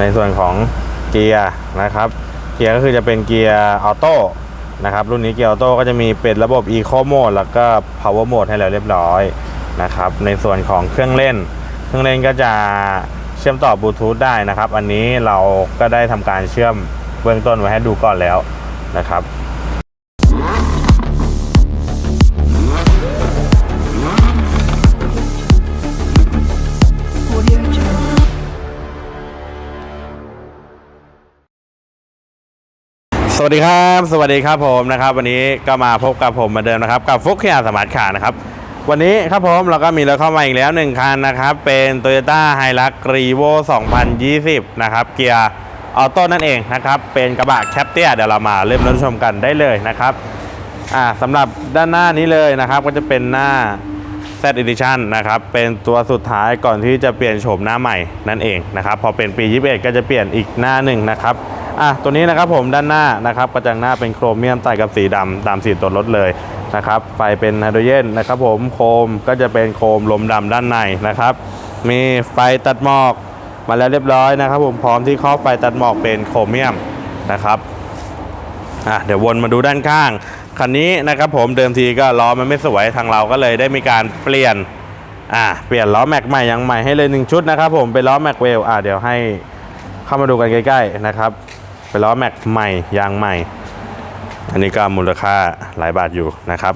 ในส่วนของเกียร์นะครับ เกียร์ก็คือจะเป็นเกียร์ออโต้นะครับ รุ่นนี้เกียร์ออโต้ก็จะมีเป็นระบบ Eco Mode แล้วก็ Power Mode ให้เราเรียบร้อยนะครับ ในส่วนของเครื่องเล่น เครื่องเล่นก็จะเชื่อมต่อบลูทูธได้นะครับ อันนี้เราก็ได้ทำการเชื่อมเบื้องต้นไว้ให้ดูก่อนแล้วนะครับ สวัสดีครับ สวัสดีครับผมนะครับ วันนี้ก็มาพบกับผมเหมาเดิมนะครับกับฟุกเคียสมาร์ทคาร์นะครับ วันนี้ครับผมเราก็มีรถเข้ามาอีกแล้วหนึ่งคันนะครับ เป็น Toyota h i l u x r e v o 2020 นะครับ เกียร์ออโต้นั่นเองนะครับ เป็นกระบะแคปเตียเดี๋ยวเรามาเริ่มรับชมกันได้เลยนะครับอ่าสำหรับด้านหน้านี้เลยนะครับ ก็จะเป็นหน้า Z Edition นะครับ เป็นตัวสุดท้ายก่อนที่จะเปลี่ยนโฉมหน้าใหม่นั่นเองนะครับ พอเป็นปี 21 ก็จะเปลี่ยนอีกหน้าหนึ่งนะครับ อะตัวนี้นะครับผมด้านหน้านะครับกระจังหน้าเป็นโครเมียมใส่กับสีดำตามสีตัวรถเลยนะครับไฟเป็นไฮโดรเจนนะครับผมโคมก็จะเป็นโคมลมดำด้านในนะครับ มีไฟตัดหมอกมาแล้วเรียบร้อยนะครับ ผมพร้อมที่ครอบไฟตัดหมอกเป็นโครเมียมนะครับอะเดี๋ยววนมาดูด้านข้างคันนี้นะครับผมเดิมทีก็ล้อมันไม่สวยทางเราก็เลยได้มีการเปลี่ยนอะเปลี่ยนล้อแม็กใหม่ยางใหม่ให้เลยหนึ่งชุดนะครับผมเป็นล้อแม็กเวลอะเดี๋ยวให้เข้ามาดูกันใกล้ๆนะครับ เป็นล้อแม็กใหม่ยางใหม่ อันนี้ก็มูลค่าหลายบาทอยู่นะครับ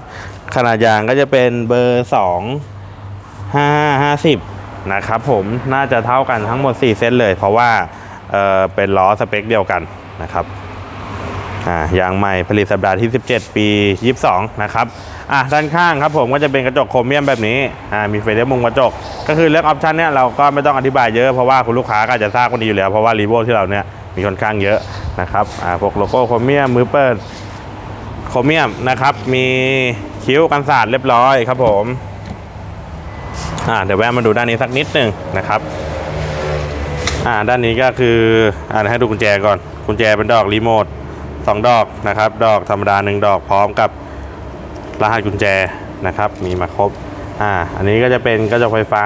ขนาดยางก็จะเป็นเบอร์2 5 50นะครับผมน่าจะเท่ากันทั้งหมด 4 เส้นเลย เพราะว่าเออเป็นล้อสเปคเดียวกันนะครับอ่ายางใหม่ผลิตสัปดาห์ที่ 17 ปี 22 นะครับอะด้านข้างครับผมก็จะเป็นกระจกโครเมียมแบบนี้อ่ามีไฟเลี้ยวมุมกระจก ก็คือเลือกออปชันเนี่ยเราก็ไม่ต้องอธิบายเยอะเพราะว่าคุณลูกค้าก็จะทราบกันดีอยู่แล้ว เพราะว่ารีโวที่เราเนี่ย มีค่อนข้างเยอะนะครับพวกโลโก้โครเมียมมือเปิดโครเมียมนะครับมีคิ้วกันสาดเรียบร้อยครับผมเดี๋ยวแวะมาดูด้านนี้สักนิดหนึ่งนะครับด้านนี้ก็คืออ่าให้ดูกุญแจก่อนกุญแจเป็นดอกรีโมทสองดอกนะครับ ดอกธรรมดาหนึ่งดอกพร้อมกับรหัสกุญแจนะครับ มีมาครบอ่าอันนี้ก็จะเป็นกระจกไฟฟ้า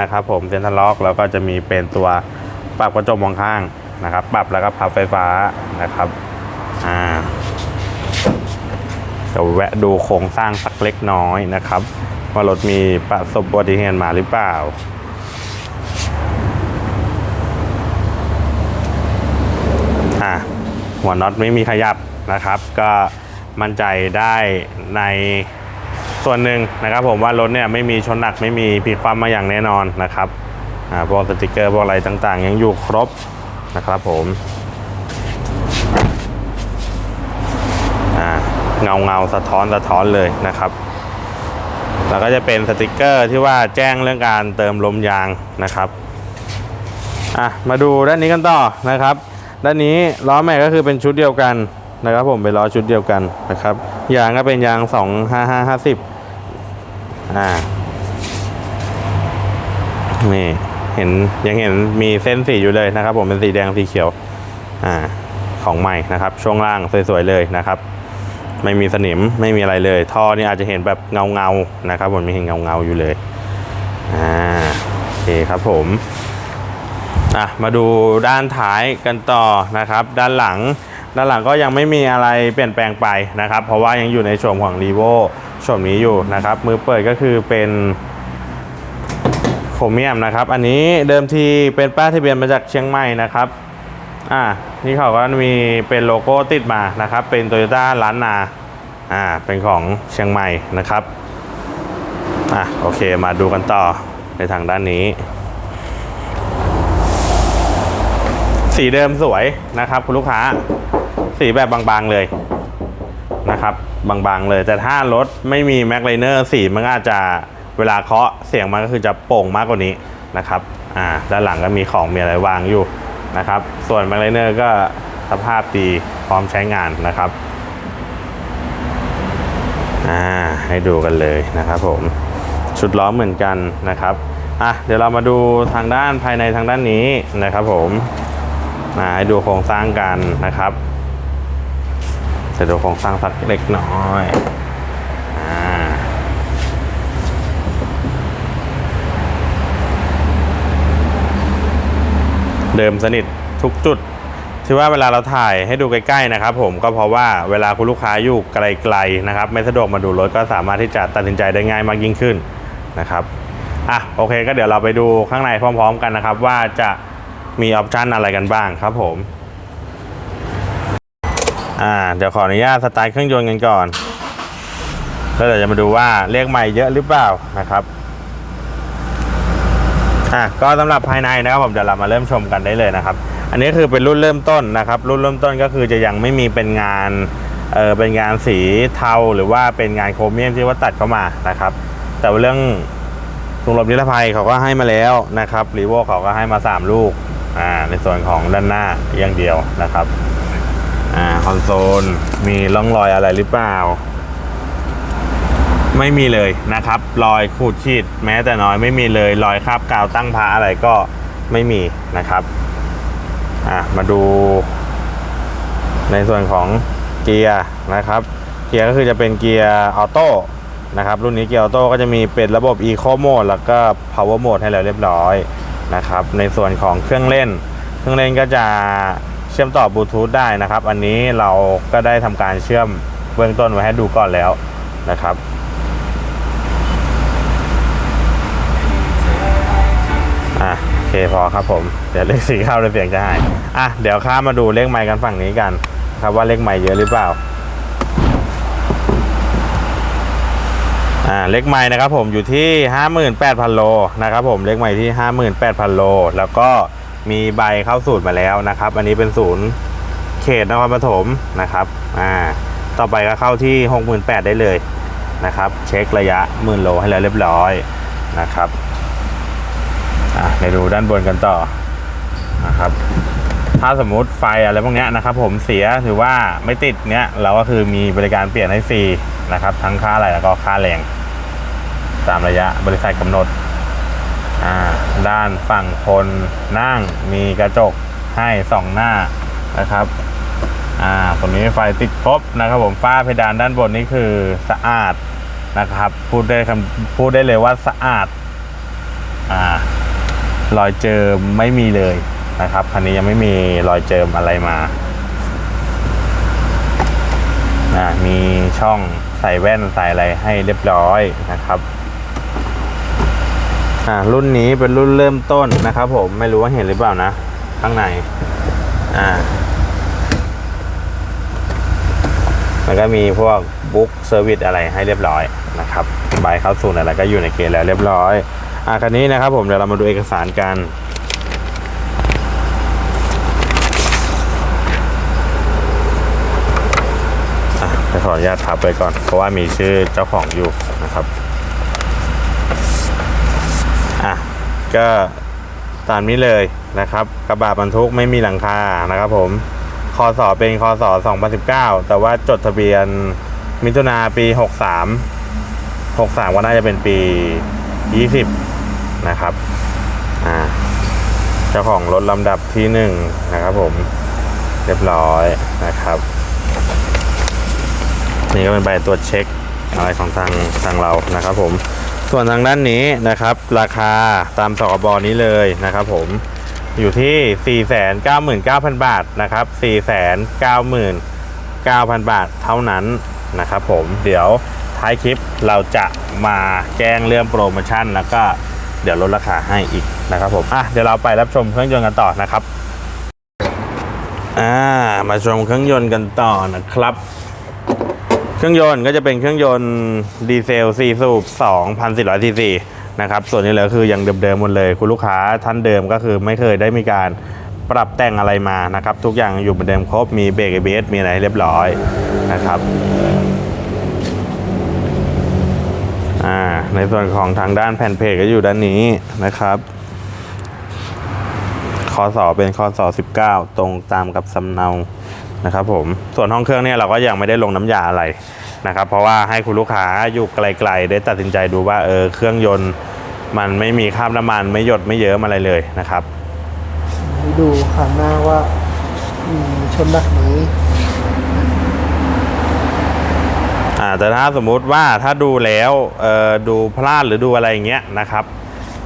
นะครับ ผมเซ็นทรัลล็อกแล้วก็จะมีเป็นตัวปรับกระจกมองข้าง นะครับ ปรับแล้วก็พับไฟฟ้านะครับอ่าจะแวะดูโครงสร้างสักเล็กน้อยนะครับ ว่ารถมีประสบอุบัติเหตุมาหรือเปล่าอะหัวน็อตไม่มีขยับนะครับ ก็มั่นใจได้ในส่วนหนึ่งนะครับผมว่ารถเนี่ยไม่มีชนหนักไม่มีพลิกคว่ำมาอย่างแน่นอนนะครับอ่าพวกสติกเกอร์พวกอะไรต่างๆ ยังอยู่ครบ นะครับผมอ่าเงาเงาสะท้อนสะท้อนเลยนะครับ แล้วก็จะเป็นสติกเกอร์ที่ว่าแจ้งเรื่องการเติมลมยางนะครับอะมาดูด้านนี้กันต่อนะครับ ด้านนี้ล้อแม็กก็คือเป็นชุดเดียวกันนะครับ ผมเป็นล้อชุดเดียวกันนะครับ ยางก็เป็นยาง 25550อ่านี่ เห็นยังเห็นมีเส้นสีอยู่เลยนะครับ ผมเป็นสีแดงสีเขียวอ่าของใหม่นะครับ ช่วงล่างสวยๆเลยนะครับ ไม่มีสนิมไม่มีอะไรเลย ท่อนี่อาจจะเห็นแบบเงาเงาๆนะครับผมมีเห็นเงาเงาๆอยู่เลยอ่าโอเคครับผมอะมาดูด้านท้ายกันต่อนะครับ ด้านหลัง ด้านหลังก็ยังไม่มีอะไรเปลี่ยนแปลงไปนะครับ เพราะว่ายังอยู่ในโฉมของ r ีโวโฉมนี้อยู่นะครับ มือเปิดก็คือเป็น รเมียมนะครับ อันนี้เดิมทีเป็นป้ายทะเบียนมาจากเชียงใหม่นะครับ อ่า นี่เขาก็มีเป็นโลโก้ติดมานะครับ เป็นโตโยต้าล้านนา อ่า เป็นของเชียงใหม่นะครับ อะโอเค มาดูกันต่อในทางด้านนี้ สีเดิมสวยนะครับคุณลูกค้า สีแบบบางๆเลยนะครับ บางๆเลย แต่ถ้ารถไม่มีแม็กไลเนอร์สีมันอาจจะ เวลาเคาะเสียงมันก็คือจะโป่งมากกว่านี้นะครับอ่าด้านหลังก็มีของมีอะไรวางอยู่นะครับ ส่วนแม็กไลเนอร์ก็สภาพดีพร้อมใช้งานนะครับอ่าให้ดูกันเลยนะครับผมชุดล้อเหมือนกันนะครับอะเดี๋ยวเรามาดูทางด้านภายในทางด้านนี้นะครับผมมาให้ดูโครงสร้างกันนะครับจะดูโครงสร้างสักเล็กน้อย เดิมสนิททุกจุด ที่ว่าเวลาเราถ่ายให้ดูใกล้ๆนะครับผมก็เพราะว่าเวลาคุณลูกค้าอยู่ไกลๆนะครับ ไม่สะดวกมาดูรถก็สามารถที่จะตัดสินใจได้ง่ายมากยิ่งขึ้นนะครับอะโอเคก็เดี๋ยวเราไปดูข้างในพร้อม ๆ กันนะครับ ว่าจะมีออปชันอะไรกันบ้างครับผมอ่าเดี๋ยวขออนุญาตสตาร์ทเครื่องยนต์กันก่อนแล้วเดี๋ยวจะมาดูว่าเลขใหม่เยอะหรือเปล่านะครับ อะก็สำหรับภายในนะครับผมเดี๋ยวเรามาเริ่มชมกันได้เลยนะครับ อันนี้คือเป็นรุ่นเริ่มต้นนะครับ รุ่นเริ่มต้นก็คือจะยังไม่มีเป็นงานเออเป็นงานสีเทาหรือว่าเป็นงานโครเมียมที่ว่าตัดเข้ามานะครับ แต่ว่าเรื่องถุงลมนิรภัยเขาก็ให้มาแล้วนะครับรีโวเขาก็ให้มา 3 ลูกอ่าในส่วนของด้านหน้าอย่างเดียวนะครับอ่าคอนโซลมีร่องรอยอะไรหรือเปล่า ไม่มีเลยนะครับ รอยขูดขีดแม้แต่น้อยไม่มีเลย รอยคราบกาวตั้งพาอะไรก็ไม่มีนะครับอะมาดู ในส่วนของเกียร์นะครับ เกียร์ก็คือจะเป็นเกียร์ออโต้นะครับ รุ่นนี้เกียร์ออโต้ก็จะมีเป็นระบบ Eco Mode แล้วก็ Power Mode ให้เราเรียบร้อยนะครับ ในส่วนของเครื่องเล่น เครื่องเล่นก็จะเชื่อมต่อบลูทูธได้นะครับ อันนี้เราก็ได้ทำการเชื่อมเบื้องต้นไว้ให้ดูก่อนแล้วนะครับ เคพอครับผม เดี๋ยวเลขสีเข้าแล้วเสียงจะหายอะเดี๋ยวข้ามมาดูเลขไม้กันฝั่งนี้กัน ครับว่าเลขไม้เยอะหรือเปล่าอ่าเลขไม้นะครับผมอยู่ที่ 58,000 โลนะครับผมเลขไม้ที่ 58,000 โล แล้วก็มีใบเข้าสูตรมาแล้วนะครับ อันนี้เป็นศูนย์เขตนครปฐมนะครับอ่าต่อไปก็เข้าที่ 68,000 ได้เลยนะครับ เช็คระยะหมื่นโลให้แล้วเรียบร้อยนะครับ อะไปดูด้านบนกันต่อนะครับ ถ้าสมมุติไฟอะไรพวกนี้นะครับ ผมเสียถือว่าไม่ติดเนี้ยเราก็คือมีบริการเปลี่ยนให้ฟรีนะครับ ทั้งค่าอะไรแล้วก็ค่าแรง ตามระยะบริษัทกำหนดด้านฝั่งคนนั่งมีกระจกให้สองหน้านะครับอ่าตรงนี้ไฟติดครบนะครับ ผมฝ้าเพดานด้านบนนี่คือสะอาดนะครับ พูดได้คำพูดได้เลยว่าสะอาดอ่า รอยเจิมไม่มีเลยนะครับคันนี้ยังไม่มีรอยเจิมอะไรมานะมีช่องใส่แว่นใส่อะไรให้เรียบร้อยนะครับอ่ารุ่นนี้เป็นรุ่นเริ่มต้นนะครับ ผมไม่รู้ว่าเห็นหรือเปล่านะ ข้างในอ่า แล้วก็มีพวกบุ๊กเซอร์วิสอะไรให้เรียบร้อยนะครับใบเข้าสู่อะไรก็อยู่ในเกณฑ์แล้วเรียบร้อยอะคันนี้นะครับผมเดี๋ยวเรามาดูเอกสารกันอะจะขออนุญาตทับไปก่อน เพราะว่ามีชื่อเจ้าของอยู่นะครับอะก็ตามนี้เลยนะครับ กระบะบรรทุกไม่มีหลังคานะครับผม คอสเป็นคอสอ2019 แต่ว่าจดทะเบียนมิถุนาปี 63 63 ก็น่าจะเป็นปี 20 นะครับ อ่า เจ้าของรถลำดับที่หนึ่งนะครับผม เรียบร้อยนะครับ นี่ก็เป็นใบตรวจเช็คอะไรของทางทางเรานะครับผม ส่วนทางด้านนี้นะครับ ราคาตามสกบนี้เลยนะครับผม อยู่ที่ 499,000 บาทนะครับ 499,000 บาทเท่านั้นนะครับผมเดี๋ยวท้ายคลิปเราจะมาแจ้งเรื่องโปรโมชั่นแล้วก็เดี๋ยวลดราคาให้อีกนะครับผมอะเดี๋ยวเราไปรับชมเครื่องยนต์กันต่อนะครับอ่ามาชมเครื่องยนต์กันต่อนะครับ เครื่องยนต์ก็จะเป็นเครื่องยนต์ดีเซล4สูบ2,400ซีซี นะครับส่วนนี้เหลือคือยังเดิมๆหมดเลย คุณลูกค้าท่านเดิมก็คือไม่เคยได้มีการปรับแต่งอะไรมานะครับ ทุกอย่างอยู่เหมือนเดิมครบมีเบรก ABS มีอะไรเรียบร้อยนะครับอ่าในส่วนของทางด้านแผ่นเพจก็อยู่ด้านนี้นะครับคอสอเป็นคอสอ19 ตรงตามกับสำเนานะครับผมส่วนห้องเครื่องเนี่ยเราก็ยังไม่ได้ลงน้ำยาอะไรนะครับ เพราะว่าให้คุณลูกค้าอยู่ไกลๆ ได้ตัดสินใจดูว่าเออเครื่องยนต์ มันไม่มีคราบน้ำมันไม่หยดไม่เยิ้มอะไรเลยนะครับให้ดูข้างหน้าว่ามีชนหนักไหมอ่าแต่ถ้าสมมุติว่าถ้าดูแล้วเอ่อดูพลาดหรือดูอะไรอย่างเงี้ยนะครับ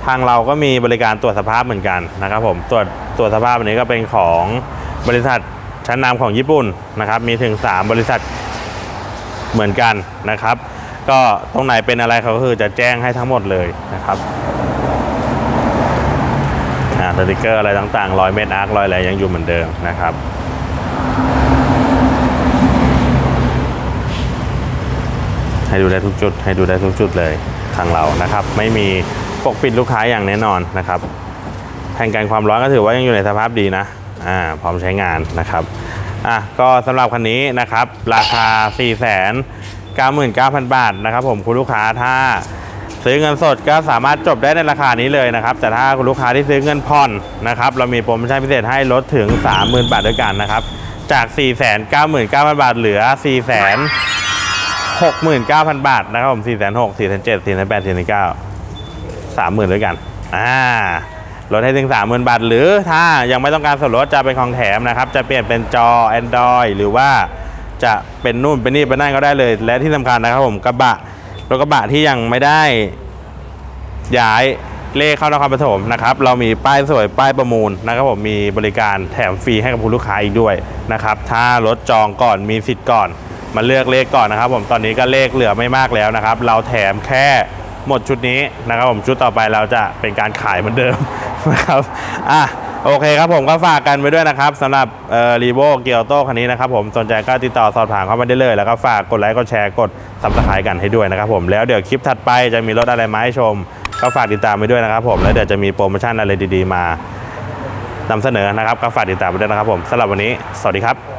ทางเราก็มีบริการตรวจสภาพเหมือนกันนะครับผมตรวจตัวสภาพอันนี้ก็เป็นของบริษัทชั้นนำของญี่ปุ่นนะครับ มีถึง 3 บริษัทเหมือนกันนะครับ ก็ตรงไหนเป็นอะไรเขาคือจะแจ้งให้ทั้งหมดเลยนะครับสติกเกอร์อะไรต่างๆรอยเม็ดอาร์ครอยอะไรยังอยู่เหมือนเดิมนะครับให้ดูได้ทุกจุด ให้ดูได้ทุกจุดเลยทางเรานะครับ ไม่มีปกปิดลูกค้าอย่างแน่นอนนะครับแผ่นกันความร้อนก็ถือว่ายังอยู่ในสภาพดีนะอ่าพร้อมใช้งานนะครับอะก็สำหรับคันนี้นะครับ ราคา4 9 9 0 0 99,900 บาทนะครับผมคุณลูกค้าถ้าซื้อเงินสดก็สามารถจบได้ในราคานี้เลยนะครับ แต่ถ้าคุณลูกค้าที่ซื้อเงินผ่อนนะครับเรามีโปรโมชั่นพิเศษให้ลดถึง 30,000 บาทด้วยกันนะครับจาก 4 9 9 0 0 0 บาทเหลือ 469,000 บาทนะครับผม 4 6 0 0 0 4 7 0 0 4 8 4 9 30,000 ด้วยกันอ่าลดให้ถึง 30,000 บาท หรือถ้ายังไม่ต้องการส่วนลดจะเป็นของแถมนะครับ จะเปลี่ยนเป็นจอ Android หรือว่า จะเป็นนู่นเป็นนี่เป็นนั่นก็ได้เลย และที่สำคัญนะครับผมกระบะรถกระบะที่ยังไม่ได้ย้ายเลขเข้านครปฐมนะครับเรามีป้ายสวยป้ายประมูลนะครับผมมีบริการแถมฟรีให้กับคุณลูกค้าอีกด้วยนะครับถ้ารถจองก่อนมีสิทธิ์ก่อน มาเลือกเลขก่อนนะครับ ผมตอนนี้ก็เลขเหลือไม่มากแล้วนะครับ เราแถมแค่หมดชุดนี้นะครับผมชุดต่อไปเราจะเป็นการขายเหมือนเดิมนะครับอะ โอเคครับผมก็ฝากกันไปด้วยนะครับสำหรับรีโวเกียวโต้คันนี้นะครับผมสนใจก็ติดต่อสอบถามเข้ามาได้เลย แล้วก็ฝากกดไลค์กดแชร์กดซับสไครต์กันให้ด้วยนะครับผมแล้วเดี๋ยวคลิปถัดไปจะมีรถอะไรมาให้ชม ก็ฝากติดตามไปด้วยนะครับผมแล้วเดี๋ยวจะมีโปรโมชั่นอะไรดีๆมานำเสนอนะครับก็ฝากติดตามไปด้วยนะครับผมสำหรับวันนี้ สวัสดีครับ